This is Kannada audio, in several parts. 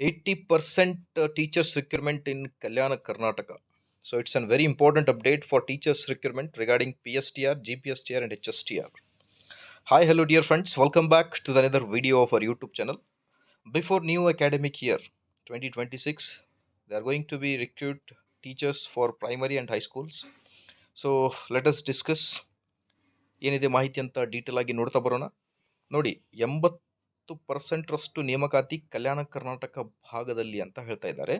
80% teachers requirement in Kalyana, Karnataka. So it's a very important update for teachers requirement regarding PSTR, GPSTR and HSTR. Hi, hello dear friends. Welcome back to the another video of our YouTube channel. Before new academic year 2026, they are going to be recruit teachers for primary and high schools. So let us discuss ಏನಿದೆ ಮಾಹಿತಿ ಅಂತ ಡೀಟೇಲ್ ಆಗಿ ನೋಡ್ತಾ ಬರೋಣ ನೋಡಿ ಎಂಬತ್ತು ಪರ್ಸೆಂಟ್ರಷ್ಟು ನೇಮಕಾತಿ ಕಲ್ಯಾಣ ಕರ್ನಾಟಕ ಭಾಗದಲ್ಲಿ ಅಂತ ಹೇಳ್ತಾ ಇದ್ದಾರೆ.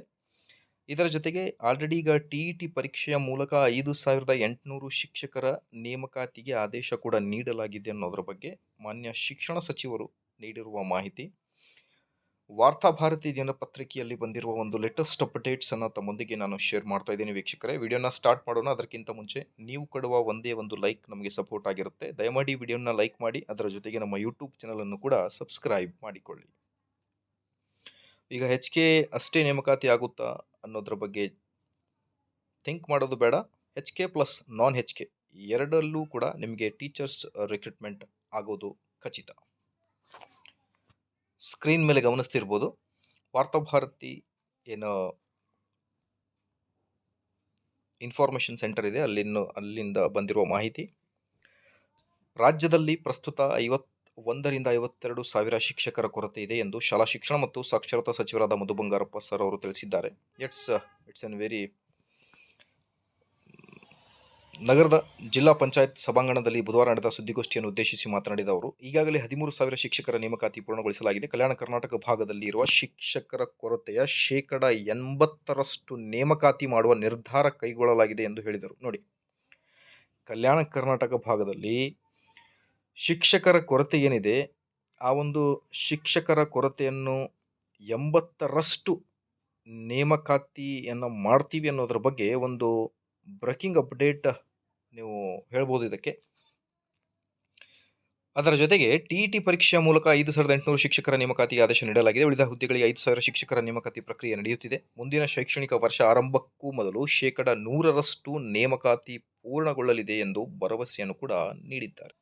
ಇದರ ಜೊತೆಗೆ ಆಲ್ರೆಡಿ ಈಗ ಟಿ ಇ ಟಿ ಪರೀಕ್ಷೆಯ ಮೂಲಕ ಐದು ಸಾವಿರದ ಎಂಟುನೂರು ಶಿಕ್ಷಕರ ನೇಮಕಾತಿಗೆ ಆದೇಶ ಕೂಡ ನೀಡಲಾಗಿದೆ ಅನ್ನೋದ್ರ ಬಗ್ಗೆ ಮಾನ್ಯ ಶಿಕ್ಷಣ ಸಚಿವರು ನೀಡಿರುವ ಮಾಹಿತಿ. ವಾರ್ತಾಭಾರತಿ ದಿನಪತ್ರಿಕೆಯಲ್ಲಿ ಬಂದಿರುವ ಒಂದು ಲೇಟೆಸ್ಟ್ ಅಪ್ಡೇಟ್ಸ್ ಅನ್ನು ತಮ್ಮೊಂದಿಗೆ ನಾನು ಶೇರ್ ಮಾಡ್ತಾ ಇದ್ದೀನಿ ವೀಕ್ಷಕರೇ. ವಿಡಿಯೋನ ಸ್ಟಾರ್ಟ್ ಮಾಡೋಣ, ಅದಕ್ಕಿಂತ ಮುಂಚೆ ನೀವು ಕೊಡುವ ಒಂದೇ ಒಂದು ಲೈಕ್ ನಮಗೆ ಸಪೋರ್ಟ್ ಆಗಿರುತ್ತೆ. ದಯಮಾಡಿ ವಿಡಿಯೋನ ಲೈಕ್ ಮಾಡಿ, ಅದರ ಜೊತೆಗೆ ನಮ್ಮ ಯೂಟ್ಯೂಬ್ ಚಾನಲ್ ಅನ್ನು ಕೂಡ ಸಬ್ಸ್ಕ್ರೈಬ್ ಮಾಡಿಕೊಳ್ಳಿ. ಈಗ ಹೆಚ್ ಕೆ ಅಷ್ಟೇ ನೇಮಕಾತಿ ಆಗುತ್ತಾ ಅನ್ನೋದ್ರ ಬಗ್ಗೆ ಥಿಂಕ್ ಮಾಡೋದು ಬೇಡ. H K plus non H K ಎರಡರಲ್ಲೂ ಕೂಡ ನಿಮಗೆ ಟೀಚರ್ಸ್ ರಿಕ್ರೂಟ್ಮೆಂಟ್ ಆಗೋದು ಖಚಿತ. ಸ್ಕ್ರೀನ್ ಮೇಲೆ ಗಮನಿಸ್ತಿರ್ಬೋದು. ವಾರ್ತಾಭಾರತಿ ಏನು ಇನ್ಫಾರ್ಮೇಷನ್ ಸೆಂಟರ್ ಇದೆ. ಅಲ್ಲಿನ ಅಲ್ಲಿಂದ ಬಂದಿರುವ ಮಾಹಿತಿ. ರಾಜ್ಯದಲ್ಲಿ ಪ್ರಸ್ತುತ ಐವತ್, ಒಂದರಿಂದ ಐವತ್ತೆರಡು ಸಾವಿರ ಶಿಕ್ಷಕರ ಕೊರತೆ ಇದೆ ಎಂದು ಶಾಲಾ ಶಿಕ್ಷಣ ಮತ್ತು ಸಾಕ್ಷರತಾ ಸಚಿವರಾದ ಮಧು ಬಂಗಾರಪ್ಪ ಸರ್ ಅವರು ತಿಳಿಸಿದ್ದಾರೆ. ಇಟ್ಸ್ ಇಟ್ಸ್ ಎನ್ ವೆರಿ ನಗರದ ಜಿಲ್ಲಾ ಪಂಚಾಯತ್ ಸಭಾಂಗಣದಲ್ಲಿ ಬುಧವಾರ ನಡೆದ ಸುದ್ದಿಗೋಷ್ಠಿಯನ್ನು ಉದ್ದೇಶಿಸಿ ಮಾತನಾಡಿದ ಅವರು, ಈಗಾಗಲೇ ಹದಿಮೂರು ಸಾವಿರ ಶಿಕ್ಷಕರ ನೇಮಕಾತಿ ಪೂರ್ಣಗೊಳಿಸಲಾಗಿದೆ. ಕಲ್ಯಾಣ ಕರ್ನಾಟಕ ಭಾಗದಲ್ಲಿ ಇರುವ ಶಿಕ್ಷಕರ ಕೊರತೆಯ ಶೇಕಡ ಎಂಬತ್ತರಷ್ಟು ನೇಮಕಾತಿ ಮಾಡುವ ನಿರ್ಧಾರ ಕೈಗೊಳ್ಳಲಾಗಿದೆ ಎಂದು ಹೇಳಿದರು. ನೋಡಿ, ಕಲ್ಯಾಣ ಕರ್ನಾಟಕ ಭಾಗದಲ್ಲಿ ಶಿಕ್ಷಕರ ಕೊರತೆ ಏನಿದೆ? ಆ ಒಂದು ಶಿಕ್ಷಕರ ಕೊರತೆಯನ್ನು ಎಂಬತ್ತರಷ್ಟು ನೇಮಕಾತಿಯನ್ನು ಮಾಡ್ತೀವಿ ಅನ್ನೋದ್ರ ಬಗ್ಗೆ ಒಂದು ಬ್ರೇಕಿಂಗ್ ಅಪ್ಡೇಟ್ ನೀವು ಹೇಳ್ಬೋದು ಇದಕ್ಕೆ. ಅದರ ಜೊತೆಗೆ ಟಿ ಇ ಟಿ ಪರೀಕ್ಷೆಯ ಮೂಲಕ ಐದು ಸಾವಿರದ ಎಂಟುನೂರು ಶಿಕ್ಷಕರ ನೇಮಕಾತಿಗೆ ಆದೇಶ ನೀಡಲಾಗಿದೆ. ಉಳಿದ ಹುದ್ದೆಗಳಿಗೆ ಐದು ಸಾವಿರ ಶಿಕ್ಷಕರ ನೇಮಕಾತಿ ಪ್ರಕ್ರಿಯೆ ನಡೆಯುತ್ತಿದೆ. ಮುಂದಿನ ಶೈಕ್ಷಣಿಕ ವರ್ಷ ಆರಂಭಕ್ಕೂ ಮೊದಲು ಶೇಕಡ ನೂರರಷ್ಟು ನೇಮಕಾತಿ ಪೂರ್ಣಗೊಳ್ಳಲಿದೆ ಎಂದು ಭರವಸೆಯನ್ನು ಕೂಡ ನೀಡಿದ್ದಾರೆ.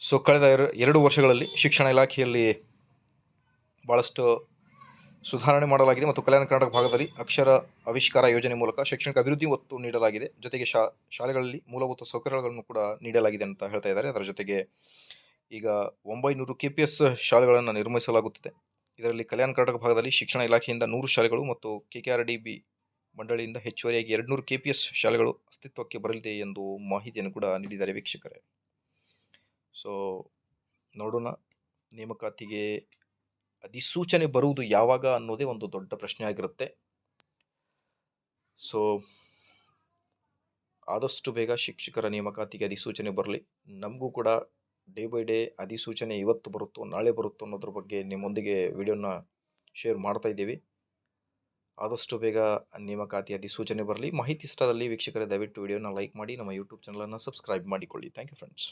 ಸೊ ಕಳೆದ ಎರಡು ವರ್ಷಗಳಲ್ಲಿ ಶಿಕ್ಷಣ ಇಲಾಖೆಯಲ್ಲಿ ಭಾಳಷ್ಟು ಸುಧಾರಣೆ ಮಾಡಲಾಗಿದೆ ಮತ್ತು ಕಲ್ಯಾಣ ಕರ್ನಾಟಕ ಭಾಗದಲ್ಲಿ ಅಕ್ಷರ ಆವಿಷ್ಕಾರ ಯೋಜನೆ ಮೂಲಕ ಶೈಕ್ಷಣಿಕ ಅಭಿವೃದ್ಧಿ ಒತ್ತು ನೀಡಲಾಗಿದೆ. ಜೊತೆಗೆ ಶಾ, ಶಾಲೆಗಳಲ್ಲಿ ಮೂಲಭೂತ ಸೌಕರ್ಯಗಳನ್ನು ಕೂಡ ನೀಡಲಾಗಿದೆ ಅಂತ ಹೇಳ್ತಾ ಇದ್ದಾರೆ. ಅದರ ಜೊತೆಗೆ ಈಗ ಒಂಬೈನೂರು ಕೆ ಪಿ ಎಸ್ ಶಾಲೆಗಳನ್ನು ನಿರ್ಮಿಸಲಾಗುತ್ತಿದೆ. ಇದರಲ್ಲಿ ಕಲ್ಯಾಣ ಕರ್ನಾಟಕ ಭಾಗದಲ್ಲಿ ಶಿಕ್ಷಣ ಇಲಾಖೆಯಿಂದ ನೂರು ಶಾಲೆಗಳು ಮತ್ತು K K R D B ಮಂಡಳಿಯಿಂದ ಹೆಚ್ಚುವರಿಯಾಗಿ ಎರಡುನೂರು ಕೆ ಪಿ ಎಸ್ ಶಾಲೆಗಳು ಅಸ್ತಿತ್ವಕ್ಕೆ ಬರಲಿದೆ ಎಂದು ಮಾಹಿತಿಯನ್ನು ಕೂಡ ನೀಡಿದ್ದಾರೆ ವೀಕ್ಷಕರೇ. ಸೊ, ನೋಡೋಣ ನೇಮಕಾತಿಗೆ ಅಧಿಸೂಚನೆ ಬರುವುದು ಯಾವಾಗ ಅನ್ನೋದೇ ಒಂದು ದೊಡ್ಡ ಪ್ರಶ್ನೆ ಆಗಿರುತ್ತೆ. ಸೊ ಆದಷ್ಟು ಬೇಗ ಶಿಕ್ಷಕರ ನೇಮಕಾತಿಗೆ ಅಧಿಸೂಚನೆ ಬರಲಿ. ನಮಗೂ ಕೂಡ ಡೇ ಬೈ ಡೇ ಅಧಿಸೂಚನೆ ಇವತ್ತು ಬರುತ್ತೋ, ನಾಳೆ ಬರುತ್ತೋ ಅನ್ನೋದ್ರ ಬಗ್ಗೆ ನಿಮ್ಮೊಂದಿಗೆ ವಿಡಿಯೋನ ಶೇರ್ ಮಾಡ್ತಾ ಇದ್ದೀವಿ. ಆದಷ್ಟು ಬೇಗ ನೇಮಕಾತಿ ಅಧಿಸೂಚನೆ ಬರಲಿ. ಮಾಹಿತಿ ಇಷ್ಟದಲ್ಲಿ ವೀಕ್ಷಕರೇ ದಯವಿಟ್ಟು ವಿಡಿಯೋನ ಲೈಕ್ ಮಾಡಿ, ನಮ್ಮ ಯೂಟ್ಯೂಬ್ ಚಾನಲನ್ನು ಸಬ್ಸ್ಕ್ರೈಬ್ ಮಾಡಿಕೊಳ್ಳಿ. Thank you friends.